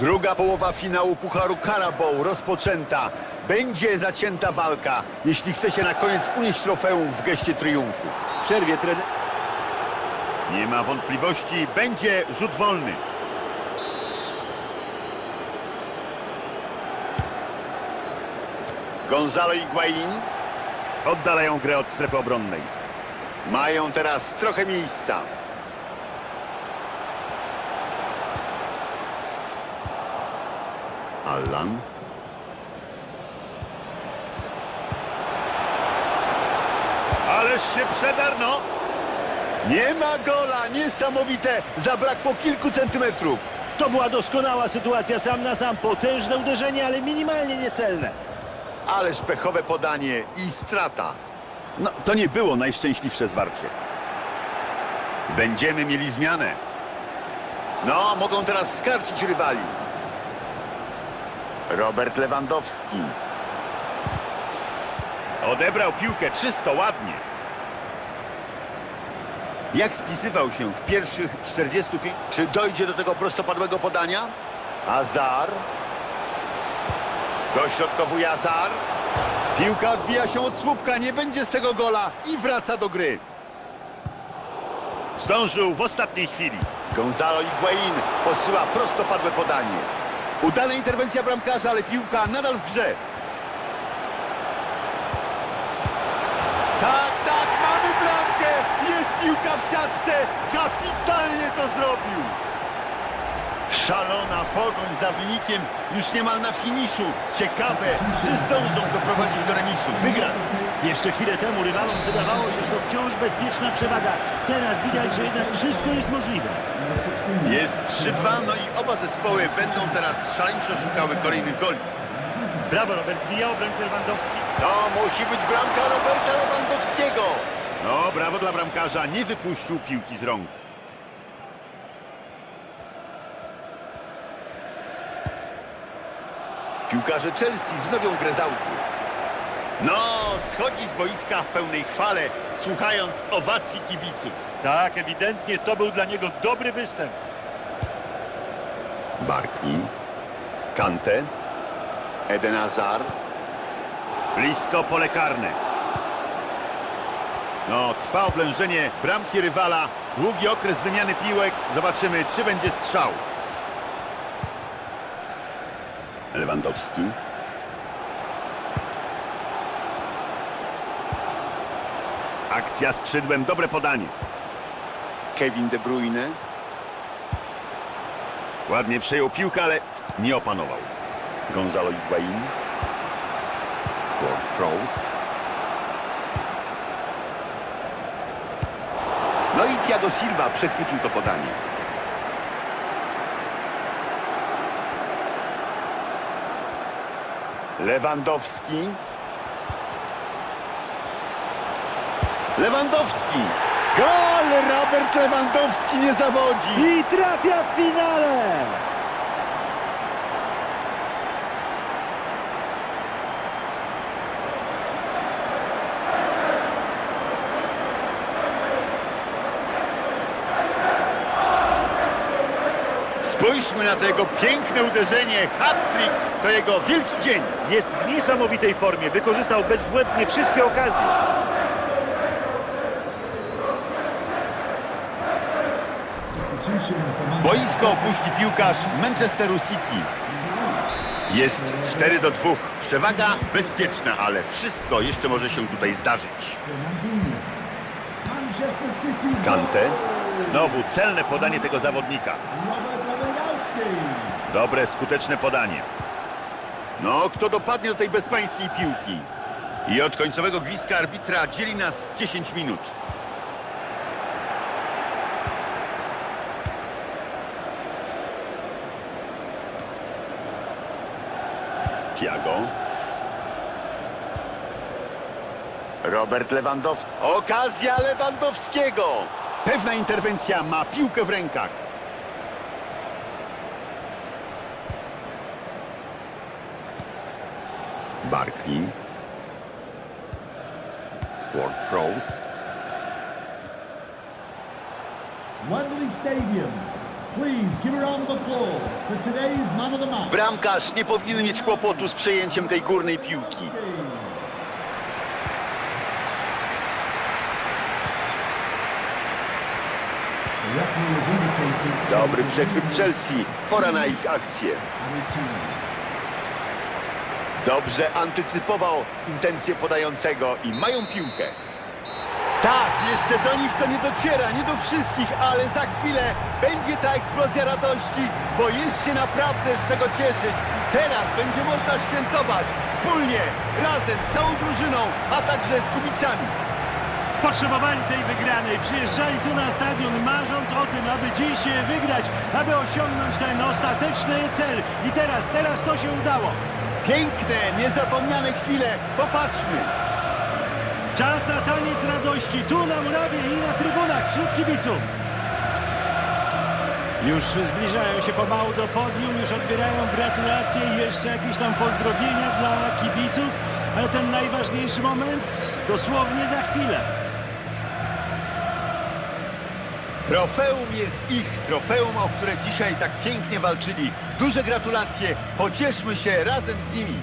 Druga połowa finału Pucharu Carabao rozpoczęta. Będzie zacięta walka, jeśli chce się na koniec unieść trofeum w geście triumfu. W przerwie trener... Nie ma wątpliwości, będzie rzut wolny. Gonzalo Higuain oddalają grę od strefy obronnej. Mają teraz trochę miejsca. Allan. Ależ się przedarno. Nie ma gola, niesamowite. Zabrakło kilku centymetrów. To była doskonała sytuacja sam na sam. Potężne uderzenie, ale minimalnie niecelne. Ależ pechowe podanie i strata. No, to nie było najszczęśliwsze zwarcie. Będziemy mieli zmianę. No, mogą teraz skarcić rywali. Robert Lewandowski. Odebrał piłkę czysto, ładnie. Jak spisywał się w pierwszych 45? Czy dojdzie do tego prostopadłego podania? Azar. Dośrodkowuje Azar. Piłka odbija się od słupka, nie będzie z tego gola i wraca do gry. Zdążył w ostatniej chwili. Gonzalo Higuain posyła prostopadłe podanie. Udana interwencja bramkarza, ale piłka nadal w grze. Tak, tak, mamy bramkę! Jest piłka w siatce! Kapitalnie to zrobił! Szalona pogoń za wynikiem już niemal na finiszu. Ciekawe, czy zdążą doprowadzić do remisu. Wygrać. Jeszcze chwilę temu rywalom wydawało się, że to wciąż bezpieczna przewaga. Teraz widać, że jednak wszystko jest możliwe. Jest 3-2, no i oba zespoły będą teraz szaleńczo szukały kolejnych goli. Brawo, Robert. Bija obrońca Lewandowski. To musi być bramka Roberta Lewandowskiego. No, brawo dla bramkarza, nie wypuścił piłki z rąk. Piłkarze Chelsea wznowią grę z autu. No, schodzi z boiska w pełnej chwale, słuchając owacji kibiców. Tak, ewidentnie to był dla niego dobry występ. Barki, Kante, Eden Hazard. Blisko pole karne. No, trwa oblężenie bramki rywala. Długi okres wymiany piłek. Zobaczymy, czy będzie strzał. Lewandowski. Akcja skrzydłem, dobre podanie. Kevin De Bruyne. Ładnie przejął piłkę, ale nie opanował. Gonzalo Higuain. Rose. No i Thiago Silva przechwycił to podanie. Lewandowski. Lewandowski. Gol! Robert Lewandowski nie zawodzi. I trafia w finale! Spójrzmy na to jego piękne uderzenie. Hat-trick to jego wielki dzień. Jest w niesamowitej formie. Wykorzystał bezbłędnie wszystkie okazje. Boisko opuści piłkarz Manchesteru City. Jest 4 do 2. Przewaga bezpieczna, ale wszystko jeszcze może się tutaj zdarzyć. Kante. Znowu celne podanie tego zawodnika. Dobre, skuteczne podanie. No, kto dopadnie do tej bezpańskiej piłki? I od końcowego gwizdka arbitra dzieli nas 10 minut. Thiago. Robert Lewandowski. Okazja Lewandowskiego. Pewna interwencja ma piłkę w rękach. Barkley. Ward Prowse. Wembley Stadium. Please give a round of applause for today's man of the match. Bramkarz nie powinien mieć kłopotu z przejęciem tej górnej piłki. Dobry przechwyt Chelsea. Pora na ich akcję. Dobrze antycypował intencje podającego i mają piłkę. Tak, jeszcze do nich to nie dociera, nie do wszystkich, ale za chwilę będzie ta eksplozja radości, bo jest się naprawdę z czego cieszyć. Teraz będzie można świętować wspólnie, razem, z całą drużyną, a także z kibicami. Potrzebowali tej wygranej. Przyjeżdżali tu na stadion marząc o tym, aby dziś wygrać, aby osiągnąć ten ostateczny cel. I teraz, teraz to się udało. Piękne, niezapomniane chwile, popatrzmy. Czas na taniec radości tu na murawie i na trybunach wśród kibiców. Już zbliżają się pomału do podium, już odbierają gratulacje i jeszcze jakieś tam pozdrowienia dla kibiców, ale ten najważniejszy moment dosłownie za chwilę. Trofeum jest ich trofeum, o które dzisiaj tak pięknie walczyli. Duże gratulacje, pocieszmy się razem z nimi.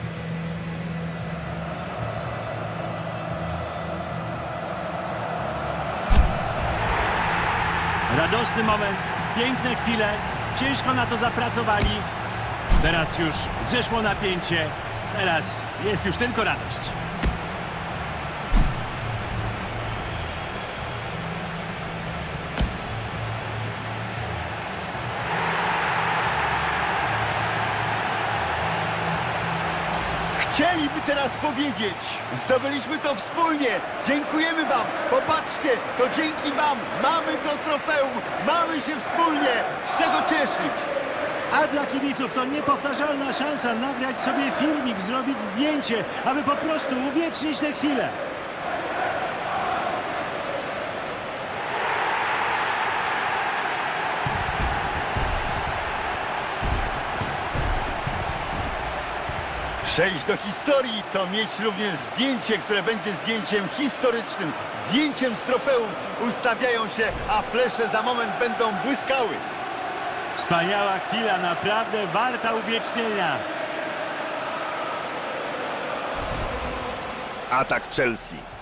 Radosny moment, piękne chwile, ciężko na to zapracowali. Teraz już zeszło napięcie, teraz jest już tylko radość. Chcieliby teraz powiedzieć, zdobyliśmy to wspólnie, dziękujemy wam, popatrzcie, to dzięki wam mamy to trofeum, mamy się wspólnie, z czego cieszyć. A dla kibiców to niepowtarzalna szansa nagrać sobie filmik, zrobić zdjęcie, aby po prostu uwiecznić tę chwilę. Przejść do historii to mieć również zdjęcie, które będzie zdjęciem historycznym, zdjęciem z trofeum. Ustawiają się, a flesze za moment będą błyskały. Wspaniała chwila, naprawdę warta uwiecznienia. Atak Chelsea.